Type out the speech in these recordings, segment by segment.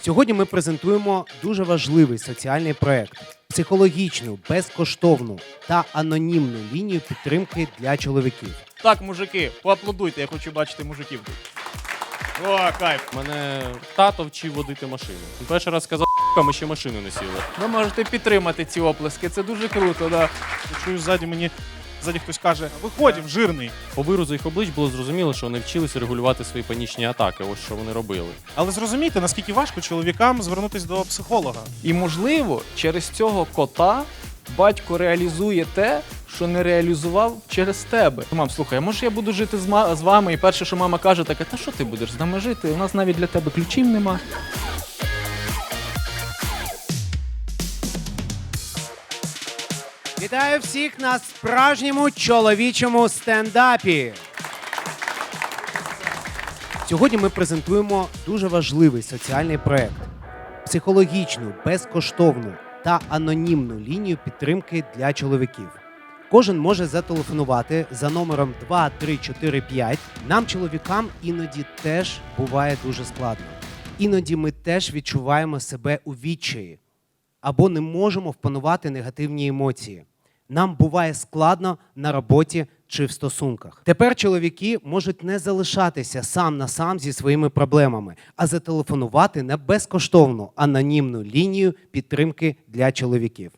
Сьогодні ми презентуємо дуже важливий соціальний проект психологічну, безкоштовну та анонімну лінію підтримки для чоловіків. Так, мужики, поаплодуйте, я хочу бачити мужиків тут. О, кайф. Мене тато вчив водити машину. Перший раз сказав, «Ка, ми ще машину не сіли. Ви можете підтримати ці оплески, це дуже круто, да. Чую ззаді мені. Ззаді хтось каже, виходім, жирний. По виразу їх облич було зрозуміло, що вони вчилися регулювати свої панічні атаки. Ось що вони робили. Але зрозумійте, наскільки важко чоловікам звернутися до психолога. І можливо, через цього кота батько реалізує те, що не реалізував через тебе. Мам, слухай, а може я буду жити з, ма- з вами? І перше, що мама каже, таке, та що ти будеш з нами жити? У нас навіть для тебе ключів нема. Вітаю всіх на справжньому чоловічому стендапі. Сьогодні ми презентуємо дуже важливий соціальний проект психологічну, безкоштовну та анонімну лінію підтримки для чоловіків. Кожен може зателефонувати за номером 2345. Нам, чоловікам, іноді теж буває дуже складно. Іноді ми теж відчуваємо себе у відчаї або не можемо впанувати негативні емоції. Нам буває складно на роботі чи в стосунках. Тепер чоловіки можуть не залишатися сам на сам зі своїми проблемами, а зателефонувати на безкоштовну анонімну лінію підтримки для чоловіків.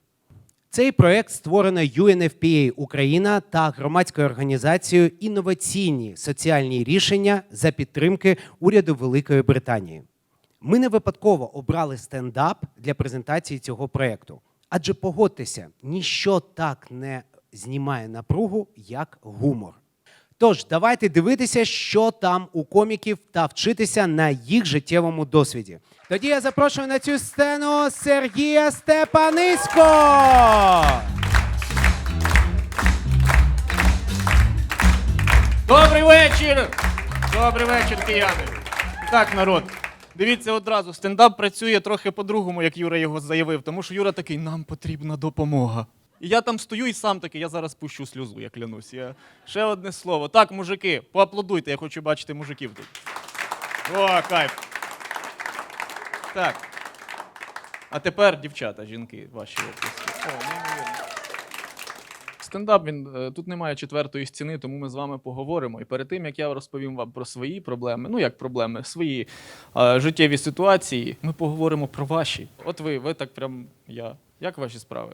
Цей проект створено UNFPA Україна та громадською організацією Інноваційні соціальні рішення за підтримки уряду Великої Британії. Ми не випадково обрали стендап для презентації цього проекту. Адже погодьтеся, ніщо так не знімає напругу, як гумор. Тож, давайте дивитися, що там у коміків, та вчитися на їх життєвому досвіді. Тоді я запрошую на цю сцену Сергія Степанисько. Добрий вечір! Добрий вечір, кияни. Так, народ. Дивіться одразу, стендап працює трохи по-другому, як Юра його заявив, тому що Юра такий, нам потрібна допомога. І я там стою і сам такий, я зараз пущу сльозу, я клянусь. Я... Ще одне слово. Так, мужики, поаплодуйте, я хочу бачити мужиків тут. О, кайф. Так. А тепер, дівчата, жінки, ваші оплески. О, неймовірно. Стендап він е, тут немає четвертої стіни, тому ми з вами поговоримо. І перед тим як я розповім вам про свої проблеми, ну як проблеми, свої е, життєві ситуації, ми поговоримо про ваші. От ви, ви так прям я. Як ваші справи?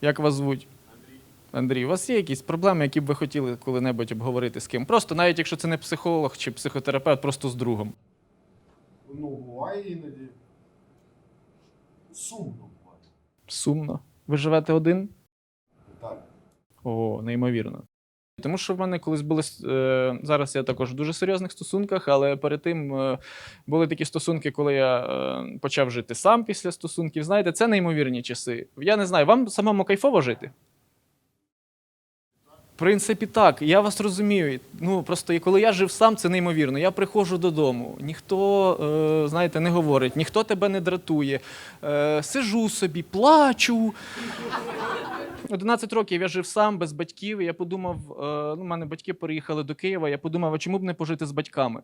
Як вас звуть? Андрій. Андрій, у вас є якісь проблеми, які б ви хотіли коли-небудь обговорити з ким? Просто навіть якщо це не психолог чи психотерапевт, просто з другом. Ну, буває іноді. Сумно буває. Сумно. Ви живете один? Так. О, неймовірно. Тому що в мене колись були е, зараз я також в дуже серйозних стосунках, але перед тим е, були такі стосунки, коли я е, почав жити сам після стосунків. Знаєте, це неймовірні часи. Я не знаю, вам самому кайфово жити? Принципі, так, я вас розумію. Ну просто коли я жив сам, це неймовірно. Я приходжу додому, ніхто, е, знаєте, не говорить, ніхто тебе не дратує. Е, сижу собі, плачу. 11 років я жив сам без батьків. Я подумав, е, ну, у мене батьки переїхали до Києва. Я подумав, а чому б не пожити з батьками?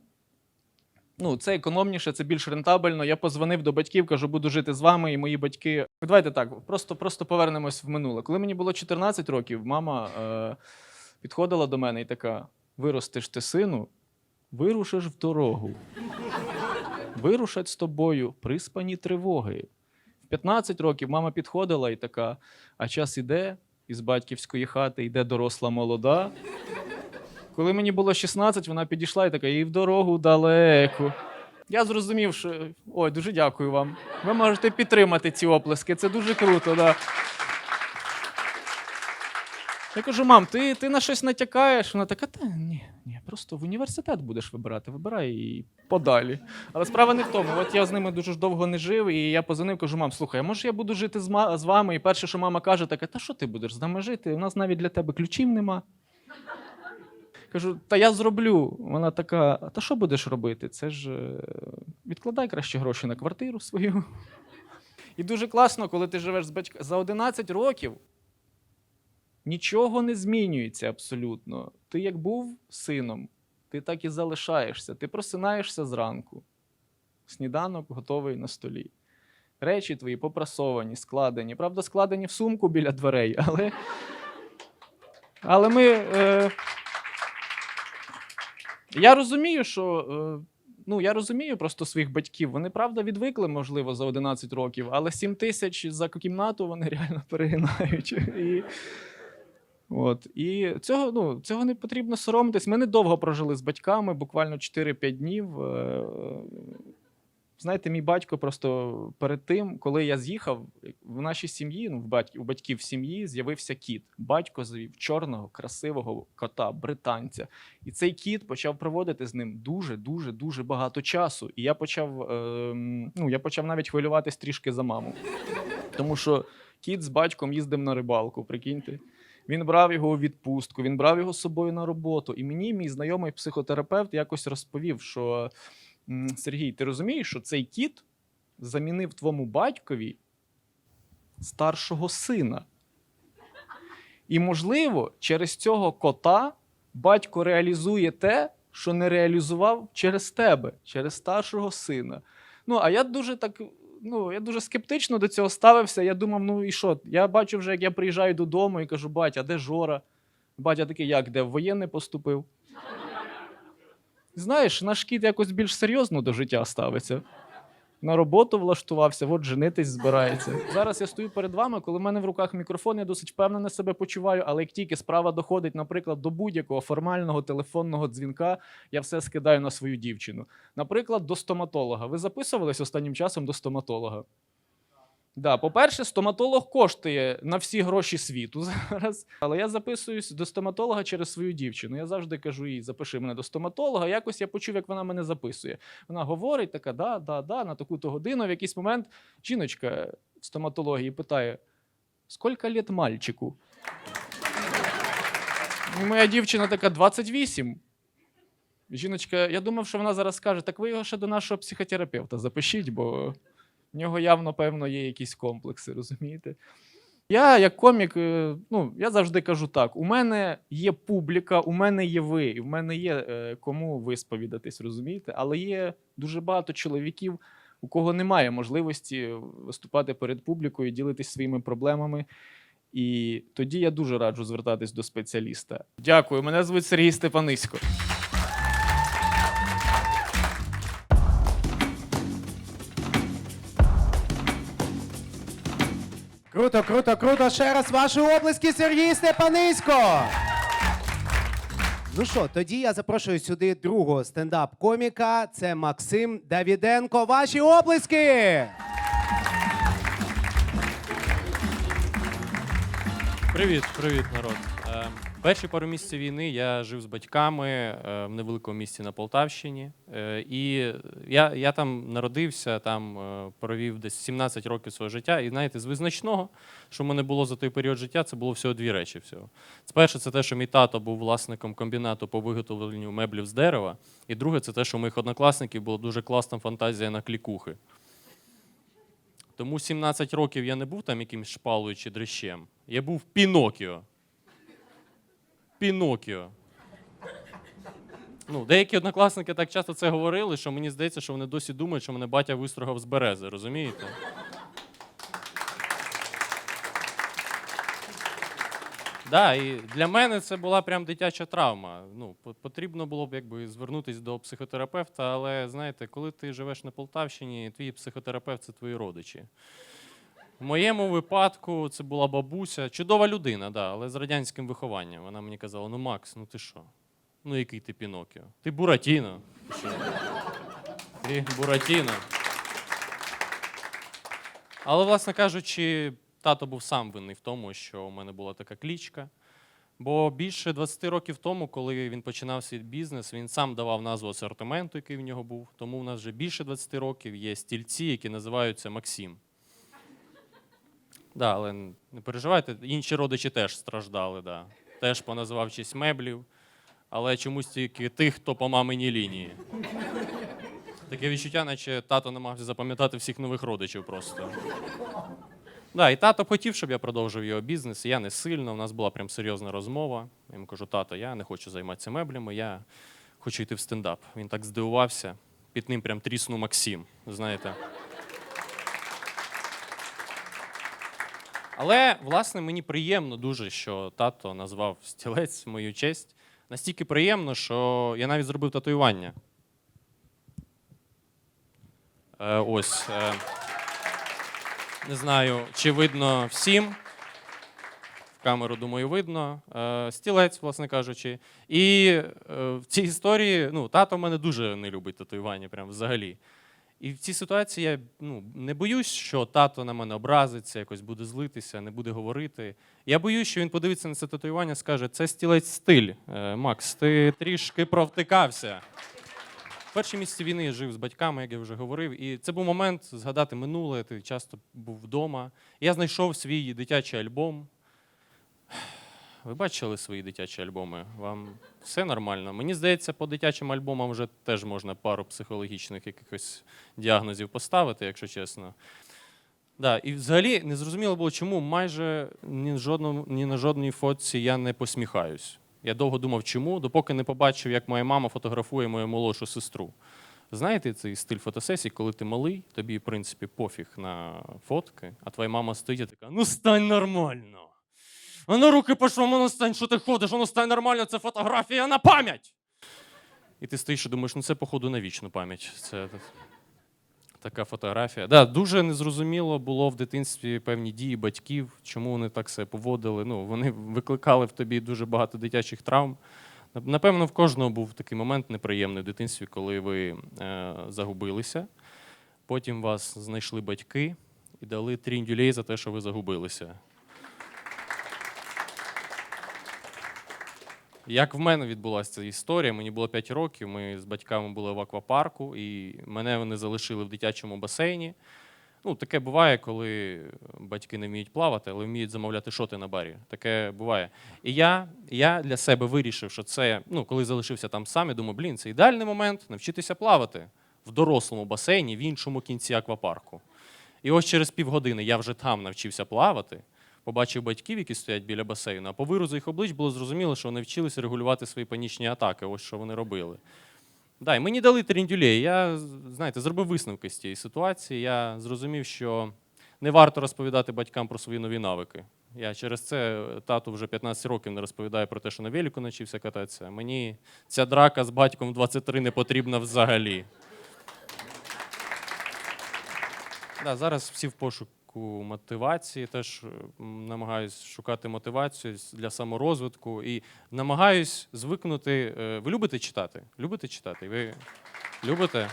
Ну, це економніше, це більш рентабельно. Я позвонив до батьків, кажу, буду жити з вами, і мої батьки. Давайте так, просто, просто повернемось в минуле. Коли мені було 14 років, мама е, підходила до мене і така: виростеш ти сину, вирушиш в дорогу. Вирушать з тобою приспані тривоги. В 15 років мама підходила і така: а час іде, із батьківської хати йде доросла молода. Коли мені було 16, вона підійшла і така, і в дорогу далеко. Я зрозумів, що ой, дуже дякую вам. Ви можете підтримати ці оплески. Це дуже круто, да. Я кажу, мам, ти, ти на щось натякаєш? Вона така, та ні, ні, просто в університет будеш вибирати, вибирай і подалі. Але справа не в тому. От я з ними дуже довго не жив, і я позвонив, кажу, мам, слухай, а може я буду жити з, з вами? І перше, що мама каже, таке, та що ти будеш з нами жити? У нас навіть для тебе ключів нема. Кажу, та я зроблю. Вона така: та що будеш робити? Це ж е, відкладай краще гроші на квартиру свою. І дуже класно, коли ти живеш з батьками. За 11 років нічого не змінюється абсолютно. Ти як був сином, ти так і залишаєшся. Ти просинаєшся зранку. Сніданок готовий на столі. Речі твої попрасовані, складені. Правда, складені в сумку біля дверей, але. Але ми. Е... Я розумію, що. Е... Ну, я розумію просто своїх батьків. Вони правда відвикли, можливо, за 11 років, але 7 тисяч за кімнату вони реально перегинають. І, от. І цього, ну, цього не потрібно соромитись. Ми недовго прожили з батьками, буквально 4-5 днів. Знаєте, мій батько просто перед тим, коли я з'їхав, в нашій сім'ї, ну, в батьки, у батьків сім'ї з'явився кіт. Батько завів чорного, красивого кота, британця. І цей кіт почав проводити з ним дуже, дуже, дуже багато часу. І я почав, е, ну, я почав навіть хвилюватись трішки за маму. Тому що кіт з батьком їздив на рибалку, прикиньте. Він брав його у відпустку, він брав його з собою на роботу. І мені мій знайомий психотерапевт якось розповів, що «М, Сергій, ти розумієш, що цей кіт замінив твому батькові старшого сина. І, можливо, через цього кота батько реалізує те, що не реалізував через тебе, через старшого сина. Ну, а я дуже так. Ну, я дуже скептично до цього ставився. Я думав, ну і що? Я бачу вже, як я приїжджаю додому і кажу, батя, де Жора? Батя такий, як де? В воєнне поступив. Знаєш, наш кіт якось більш серйозно до життя ставиться. На роботу влаштувався, от женитись збирається. Зараз я стою перед вами, коли в мене в руках мікрофон, я досить впевнено себе почуваю, але як тільки справа доходить, наприклад, до будь-якого формального телефонного дзвінка, я все скидаю на свою дівчину. Наприклад, до стоматолога. Ви записувались останнім часом до стоматолога? Да, по-перше, стоматолог коштує на всі гроші світу зараз. Але я записуюсь до стоматолога через свою дівчину. Я завжди кажу їй, запиши мене до стоматолога. Якось я почув, як вона мене записує. Вона говорить, така, да, да, да, на таку-то годину. В якийсь момент жіночка в стоматології питає: скільки літ мальчику? І моя дівчина така 28. Жіночка, я думав, що вона зараз скаже: так ви його ще до нашого психотерапевта запишіть, бо в нього явно, певно, є якісь комплекси, розумієте? Я, як комік, е, ну, я завжди кажу так: у мене є публіка, у мене є ви, і в мене є е, кому висповідатись, розумієте? Але є дуже багато чоловіків, у кого немає можливості виступати перед публікою, ділитись своїми проблемами. І тоді я дуже раджу звертатись до спеціаліста. Дякую, мене звуть Сергій Степанисько. Круто, круто, круто. Ще раз ваші облиски, Сергій Степанисько. Ну що, тоді я запрошую сюди другого стендап-коміка. Це Максим Давіденко. Ваші облиски! Привіт, привіт, народ. Перші пару місяців війни я жив з батьками е, в невеликому місті на Полтавщині. Е, і я, я там народився, там е, провів десь 17 років свого життя. І знаєте, з визначного, що в мене було за той період життя, це було всього дві речі. Всього. Перше, це те, що мій тато був власником комбінату по виготовленню меблів з дерева. І друге, це те, що у моїх однокласників була дуже класна фантазія на клікухи. Тому 17 років я не був там якимсь шпалою чи дрищем. Я був Пінокіо. Пінокіо. Ну, деякі однокласники так часто це говорили, що мені здається, що вони досі думають, що мене батя вистрогав з берези, розумієте? Да, і для мене це була прям дитяча травма. Ну, потрібно було б якби звернутися до психотерапевта, але знаєте, коли ти живеш на Полтавщині, твій психотерапевт це твої родичі. В моєму випадку це була бабуся, чудова людина, да, але з радянським вихованням. Вона мені казала: ну Макс, ну ти що? Ну який ти Пінокіо? Ти Буратіно. Ти Буратіно. Але, власне кажучи, тато був сам винний в тому, що у мене була така клічка. Бо більше 20 років тому, коли він починав свій бізнес, він сам давав назву асортименту, який в нього був. Тому у нас вже більше 20 років є стільці, які називаються Максим. Да, але не переживайте, інші родичі теж страждали, да. теж поназивав честь меблів, але чомусь тільки тих, хто по маминій лінії. Таке відчуття, наче тато намагався запам'ятати всіх нових родичів просто. Да, і тато хотів, щоб я продовжив його бізнес. Я не сильно. У нас була прям серйозна розмова. Я йому кажу, тато, я не хочу займатися меблями, я хочу йти в стендап. Він так здивувався. під ним прям тріснув Максим. Знаєте. Але, власне, мені приємно дуже, що тато назвав стілець мою честь. Настільки приємно, що я навіть зробив татуювання. Е, ось. Е, не знаю, чи видно всім. В камеру, думаю, видно. Е, стілець, власне кажучи. І е, в цій історії ну, тато в мене дуже не любить татуювання, прям взагалі. І в цій ситуації я ну, не боюсь, що тато на мене образиться, якось буде злитися, не буде говорити. Я боюсь, що він подивиться на це татуювання і скаже: це стілець стиль. Е, Макс, ти трішки провтикався. В перші місяці війни я жив з батьками, як я вже говорив, і це був момент згадати минуле. Ти часто був вдома. Я знайшов свій дитячий альбом. Ви бачили свої дитячі альбоми? Вам все нормально? Мені здається, по дитячим альбомам вже теж можна пару психологічних якихось діагнозів поставити, якщо чесно. Да, і взагалі не зрозуміло було, чому майже ні, жодному, ні на жодній фотці я не посміхаюсь. Я довго думав, чому, допоки не побачив, як моя мама фотографує мою молодшу сестру. Знаєте цей стиль фотосесій, коли ти малий, тобі, в принципі, пофіг на фотки, а твоя мама стоїть і така: ну стань нормально. А на руки пішло, ну стань, що ти ходиш, ну стань нормально, це фотографія на пам'ять. І ти стоїш і думаєш, ну це, походу, на вічну пам'ять. Це така фотографія. Да, дуже незрозуміло було в дитинстві певні дії батьків, чому вони так себе поводили. Ну, вони викликали в тобі дуже багато дитячих травм. Напевно, в кожного був такий момент неприємний в дитинстві, коли ви е, загубилися. Потім вас знайшли батьки і дали тріндюлей за те, що ви загубилися. Як в мене відбулася ця історія, мені було 5 років, ми з батьками були в аквапарку, і мене вони залишили в дитячому басейні. Ну, таке буває, коли батьки не вміють плавати, але вміють замовляти шоти на барі. Таке буває. І я, я для себе вирішив, що це, ну, коли залишився там сам, я думаю, блін, це ідеальний момент навчитися плавати в дорослому басейні в іншому кінці аквапарку. І ось через півгодини я вже там навчився плавати, побачив батьків, які стоять біля басейну, а по виразу їх облич було зрозуміло, що вони вчилися регулювати свої панічні атаки. Ось що вони робили. Да, і мені дали трендюлей. Я, знаєте, зробив висновки з цієї ситуації. Я зрозумів, що не варто розповідати батькам про свої нові навики. Я через це тату вже 15 років не розповідаю про те, що на велику навчився кататися. Мені ця драка з батьком в 23 не потрібна взагалі. Да, зараз всі в пошуку мотивації, теж намагаюсь шукати мотивацію для саморозвитку і намагаюсь звикнути. е, Ви любите читати? Любите читати? Ви любите?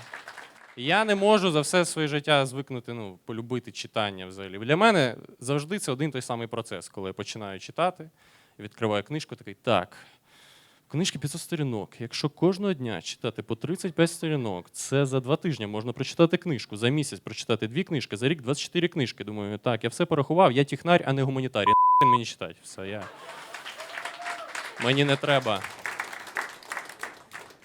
Я не можу за все своє життя звикнути, ну, полюбити читання взагалі. Для мене завжди це один той самий процес, коли я починаю читати, відкриваю книжку, такий так. Книжки 500 сторінок. Якщо кожного дня читати по 35 сторінок, це за два тижні можна прочитати книжку, за місяць прочитати дві книжки, за рік 24 книжки. Думаю, так, я все порахував, я технарь, а не гуманітарій. Мені читати. Все, я. Мені не треба.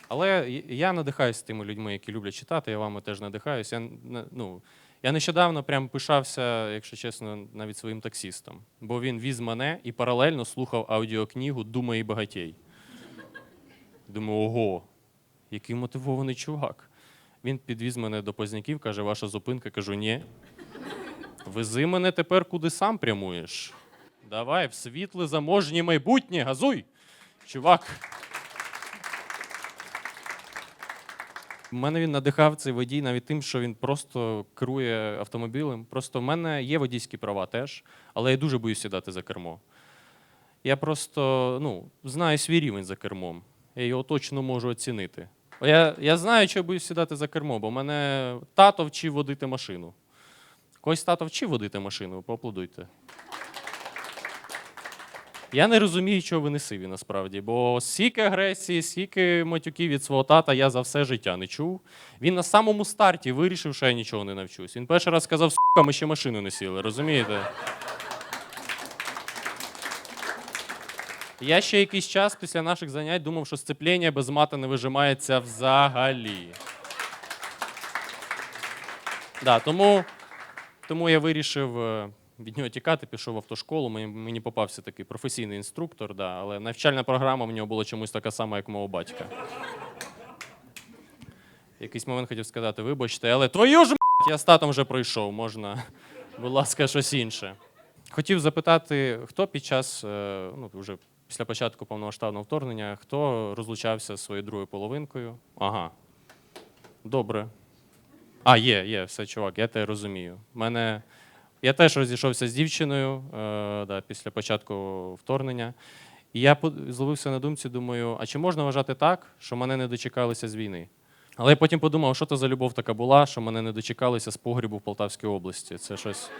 Але я надихаюся тими людьми, які люблять читати, я вами теж надихаюся. Я, ну, я нещодавно прям пишався, якщо чесно, навіть своїм таксістом, бо він віз мене і паралельно слухав аудіокнигу Думай і багатій. Думаю, ого, який мотивований чувак. Він підвіз мене до Позняків, каже, ваша зупинка. Кажу, ні. Вези мене тепер куди сам прямуєш. Давай, в світле заможнє майбутнє, газуй. Чувак. Мене він надихав цей водій навіть тим, що він просто керує автомобілем. Просто в мене є водійські права теж, але я дуже боюсь сідати за кермо. Я просто ну, знаю свій рівень за кермом. Я його точно можу оцінити. Я, я знаю, що я боюсь сідати за кермо, бо мене тато вчив водити машину. Когось тато вчив водити машину, поаплодуйте. Я не розумію, чого ви несиві насправді, бо стільки агресії, стільки матюків від свого тата я за все життя не чув. Він на самому старті вирішив, що я нічого не навчусь. Він перший раз сказав, сука, ми ще машину не сіли, розумієте? Я ще якийсь час після наших занять думав, що сцепління без мата не вижимається взагалі. Да, тому, тому я вирішив е, від нього тікати, пішов в автошколу. Мені, мені попався такий професійний інструктор, да, але навчальна програма в нього була чомусь така сама, як мого батька. якийсь момент хотів сказати, вибачте, але твою ж мать, я з татом вже пройшов, можна, будь ласка, щось інше. Хотів запитати, хто під час, е, ну, вже після початку повномасштабного вторгнення, хто розлучався зі своєю другою половинкою? Ага. Добре. А, є, є, все, чувак, я тебе розумію. Мене... Я теж розійшовся з дівчиною е, да, після початку вторгнення. І я зловився на думці, думаю, а чи можна вважати так, що мене не дочекалися з війни? Але я потім подумав, що то за любов така була, що мене не дочекалися з погрібу в Полтавській області. Це щось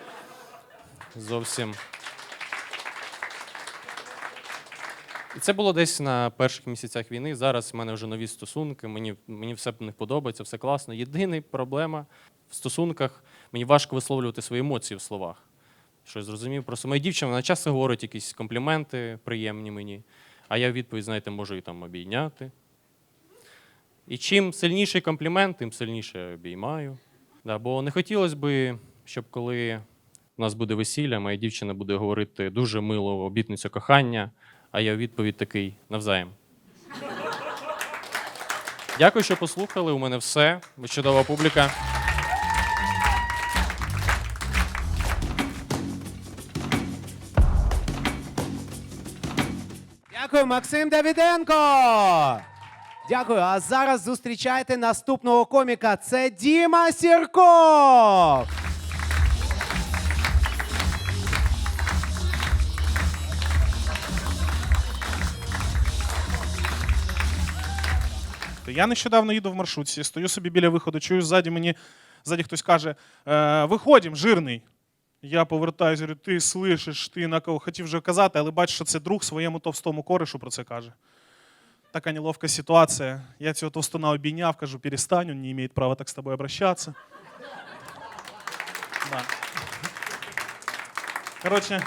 зовсім. І це було десь на перших місяцях війни. Зараз в мене вже нові стосунки, мені, мені все не подобається, все класно. Єдина проблема в стосунках мені важко висловлювати свої емоції в словах. Щось зрозумів. Просто моя дівчина вона часто говорить якісь компліменти приємні мені, а я відповідь, знаєте, можу і там обійняти. І чим сильніший комплімент, тим сильніше я обіймаю. Да, бо не хотілося б, щоб коли у нас буде весілля, моя дівчина буде говорити дуже мило обітницю кохання, а я у відповідь такий навзаєм. Дякую, що послухали. У мене все. Ви чудова публіка. Дякую, Максим Давіденко. Дякую. А зараз зустрічайте наступного коміка. Це Діма Сірков. Я нещодавно їду в маршрутці, стою собі біля виходу, чую ззаді мені, ззаді хтось каже: е, виходім, жирний. Я повертаюся, говорю, ти слышиш, ти на кого хотів вже казати, але бачу, що це друг своєму товстому коришу про це каже. Така неловка ситуація. Я цього товстуна обійняв, кажу, перестань, він не має права так з тобою обращатися. Да. Коротше,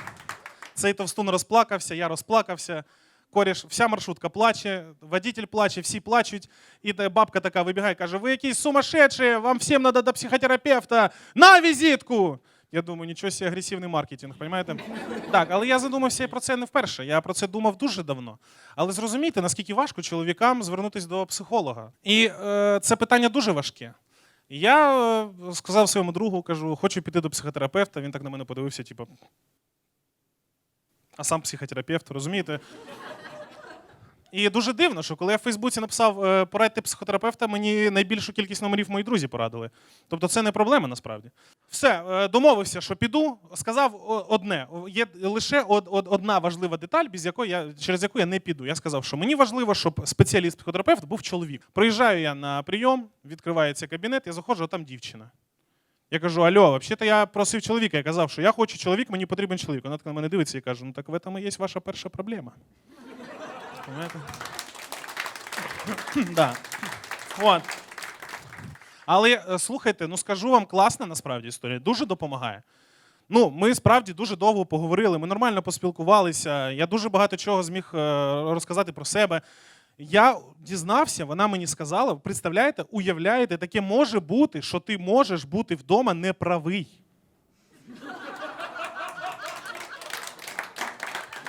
цей товстун розплакався, я розплакався. Коріш, вся маршрутка плаче, водитель плаче, всі плачуть. І бабка така вибігає, каже: ви якісь сумасшедші, вам всім треба до психотерапевта. На візитку! Я думаю, нічого себе агресивний маркетинг, розумієте? Так, але я задумався про це не вперше. Я про це думав дуже давно. Але зрозумійте, наскільки важко чоловікам звернутися до психолога. І е, це питання дуже важке. Я е, сказав своєму другу, кажу, хочу піти до психотерапевта. Він так на мене подивився, типу. А сам психотерапевт, розумієте? І дуже дивно, що коли я в Фейсбуці написав е, порадьте психотерапевта, мені найбільшу кількість номерів мої друзі порадили. Тобто це не проблема насправді. Все, е, домовився, що піду. Сказав одне: є лише од- од- одна важлива деталь, без якої я через яку я не піду. Я сказав, що мені важливо, щоб спеціаліст-психотерапевт був чоловік. Приїжджаю я на прийом, відкривається кабінет, я заходжу, а там дівчина. Я кажу: Альо, взагалі-то я просив чоловіка. Я казав, що я хочу чоловік, мені потрібен чоловік. Вона так на мене дивиться і каже: ну так в этом і є ваша перша проблема. Да. От. Але е, слухайте, ну скажу вам класна насправді історія, дуже допомагає. Ну, ми справді дуже довго поговорили, ми нормально поспілкувалися. Я дуже багато чого зміг е, розказати про себе. Я дізнався, вона мені сказала: представляєте, уявляєте, таке може бути, що ти можеш бути вдома неправий.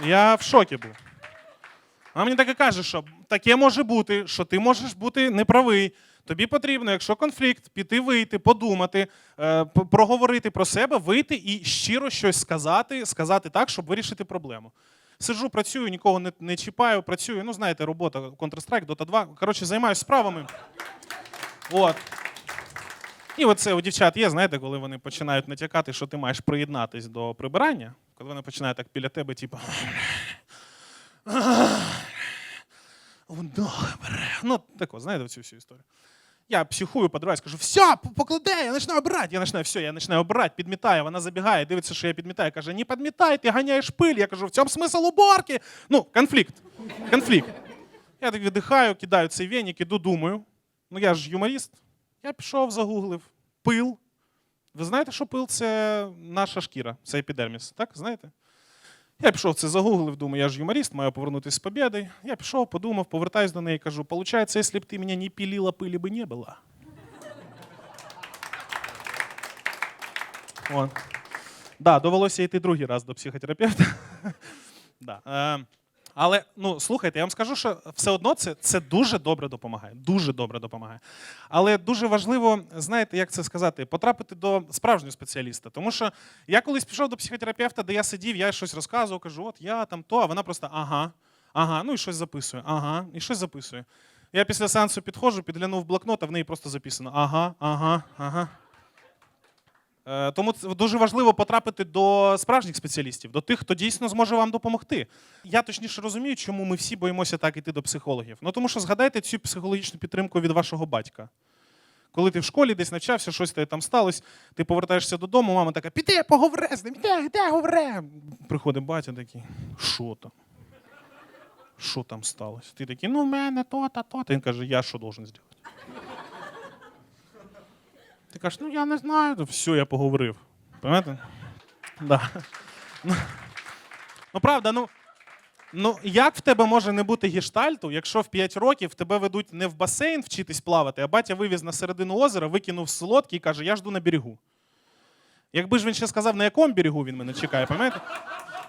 Я в шокі був. Вона мені так і каже, що таке може бути, що ти можеш бути неправий. Тобі потрібно, якщо конфлікт, піти вийти, подумати, е, проговорити про себе, вийти і щиро щось сказати, сказати так, щоб вирішити проблему. Сиджу, працюю, нікого не, не чіпаю, працюю. Ну, знаєте, робота Counter-Strike, Dota 2. Коротше, займаюся справами. От. І оце у дівчат є, знаєте, коли вони починають натякати, що ти маєш приєднатись до прибирання, коли вони починають так біля тебе, типу. «О, добре. Ну, тако, знаєте, цю всю історію. Я психую, подриваюсь, кажу, все, покладай, я починаю обирати. Я починаю, все, я починаю обирати, підмітаю, вона забігає, дивиться, що я підмітаю, каже, не підмітай, ти ганяєш пиль. Я кажу, в цьому смисл уборки. Ну, конфлікт. Конфлікт. Я так віддихаю, кидаю цей веник, іду, думаю. Ну я ж юморіст. Я пішов, загуглив. Пил. Ви знаєте, що пил це наша шкіра, це епідерміс, так? Знаєте? Я пішов це загуглив, думаю, я ж юморист, маю повернутися з побєдою. Я пішов, подумав, повертаюсь до неї, кажу, виходить, якщо б ти мене не пилила, пилі би не було. Так, Да, довелося йти другий раз до психотерапевта. да. Але ну слухайте, я вам скажу, що все одно це, це дуже добре допомагає. Дуже добре допомагає. Але дуже важливо, знаєте, як це сказати, потрапити до справжнього спеціаліста. Тому що я колись пішов до психотерапевта, де я сидів, я щось розказував, кажу, от я там то, а вона просто ага, ага, ну і щось записує, ага, і щось записує. Я після сеансу підходжу, підглянув блокнот, а в неї просто записано ага, ага, ага. Е, Тому дуже важливо потрапити до справжніх спеціалістів, до тих, хто дійсно зможе вам допомогти. Я точніше розумію, чому ми всі боїмося так іти до психологів. Ну тому що згадайте цю психологічну підтримку від вашого батька. Коли ти в школі десь навчався, щось там сталося, ти повертаєшся додому, мама така: піди, поговори з ним, іди, іди, говори. Приходить батя такий, що там? Що там сталося? Ти такий, ну в мене то-та, то-та. Він каже, я що должен зробити? Ти кажеш, ну я не знаю. Ну, Все, я поговорив. Пам'ятаєте? Да. Ну, ну правда, ну. Ну, як в тебе може не бути гештальту, якщо в 5 років тебе ведуть не в басейн вчитись плавати, а батя вивіз на середину озера, викинув солодкий і каже, я жду на берегу. Якби ж він ще сказав, на якому берегу він мене чекає, пам'ятаєте?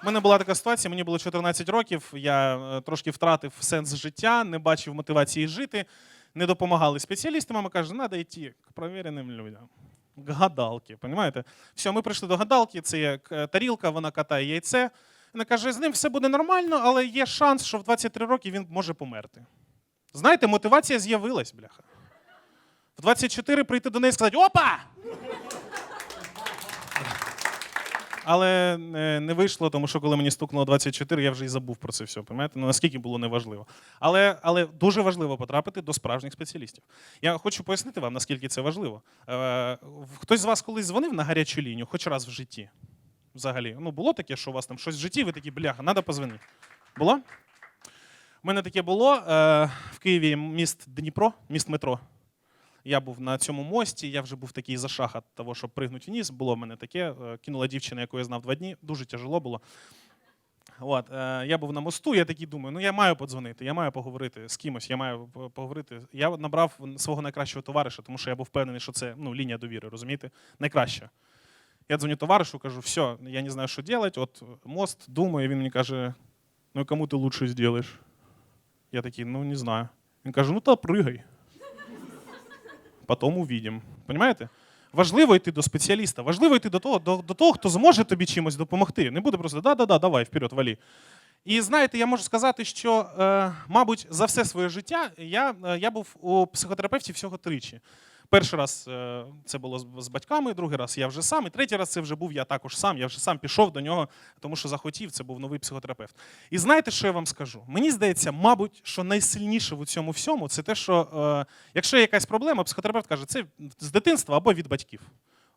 У мене була така ситуація, мені було 14 років, я е, трошки втратив сенс життя, не бачив мотивації жити, не допомагали спеціалісти. Мама каже, треба йти к провіреним людям. К гадалки, понимаєте? Все, ми прийшли до гадалки, це є е, тарілка, вона катає яйце. Вона каже, з ним все буде нормально, але є шанс, що в 23 роки він може померти. Знаєте, мотивація з'явилась, бляха. В 24 прийти до неї і сказати: Опа! Але е, не вийшло, тому що коли мені стукнуло 24, я вже і забув про це все. Пам'ятаєте? Ну, наскільки було неважливо. Але, але дуже важливо потрапити до справжніх спеціалістів. Я хочу пояснити вам, наскільки це важливо. Е, хтось з вас колись дзвонив на гарячу лінію, хоч раз в житті. Взагалі. Ну, було таке, що у вас там щось в житті, ви такі, бляха, треба позвонити. Було? У мене таке було е, в Києві міст Дніпро, міст метро. Я був на цьому мості, я вже був такий за шах від того, щоб пригнути вниз. Було в мене таке. е, Кинула дівчина, яку я знав два дні. Дуже тяжело було. От, е, я був на мосту, я такий думаю, ну я маю подзвонити, я маю поговорити з кимось, я маю поговорити. Я набрав свого найкращого товариша, тому що я був впевнений, що це ну, лінія довіри, розумієте? Найкраща. Я дзвоню товаришу, кажу, все, я не знаю, що робити, от мост, думаю, він мені каже, ну кому ти лучше зробиш? Я такий, ну не знаю. Він каже, ну та пригай. Потім увидим. Понимаєте? Важливо йти до спеціаліста, важливо йти до того, до, до того, хто зможе тобі чимось допомогти. Не буде просто да-да-да, давай, вперед, валі. І знаєте, я можу сказати, що, е, мабуть, за все своє життя я, е, я був у психотерапевті всього тричі. Перший раз е, це було з, батьками, другий раз я вже сам, і третій раз це вже був я також сам. Я вже сам пішов до нього, тому що захотів, це був новий психотерапевт. І знаєте, що я вам скажу? Мені здається, мабуть, що найсильніше в цьому всьому це те, що е, якщо є якась проблема, психотерапевт каже, це з дитинства або від батьків.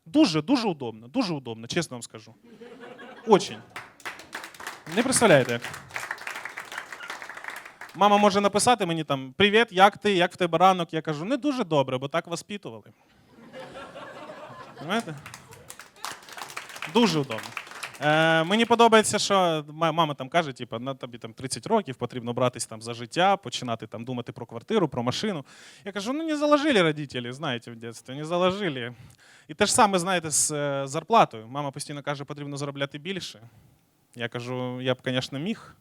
Дуже, дуже удобно, дуже удобно, чесно вам скажу. Очень. Не представляєте як. Мама може написати мені там: Привіт, як ти? Як в тебе ранок? Я кажу, не дуже добре, бо так воспитували. Знаєте? Дуже удобно. Е, мені подобається, що мама там каже, типу, на тобі там 30 років, потрібно братись там за життя, починати там думати про квартиру, про машину. Я кажу, ну не заложили родителі, знаєте, в дитинстві, не заложили. І те ж саме, знаєте, з е, зарплатою. Мама постійно каже, потрібно заробляти більше. Я кажу, я б, звісно, міг,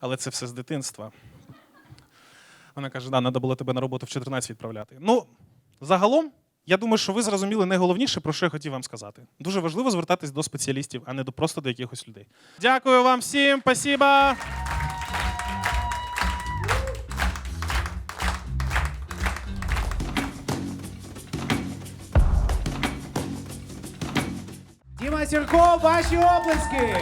але це все з дитинства. Вона каже, да, треба було тебе на роботу в 14 відправляти. Ну, загалом, я думаю, що ви зрозуміли найголовніше, про що я хотів вам сказати. Дуже важливо звертатись до спеціалістів, а не до просто до якихось людей. Дякую вам всім, спасибо! Діма Сірко, ваші оплески!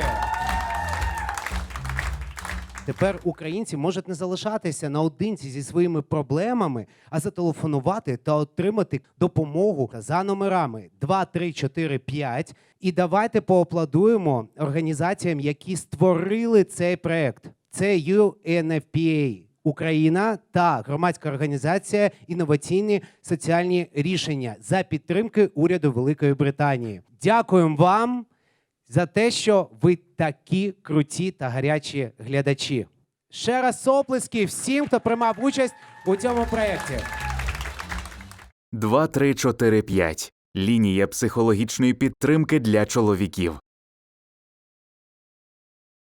Тепер українці можуть не залишатися наодинці зі своїми проблемами, а зателефонувати та отримати допомогу за номерами 2, 3, 4, 5. І давайте поаплодуємо організаціям, які створили цей проект. Це UNFPA Україна та громадська організація інноваційні соціальні рішення за підтримки уряду Великої Британії. Дякуємо вам за те, що ви такі круті та гарячі глядачі. Ще раз оплески всім, хто приймав участь у цьому проєкті. 2, 3, 4, 5. Лінія психологічної підтримки для чоловіків.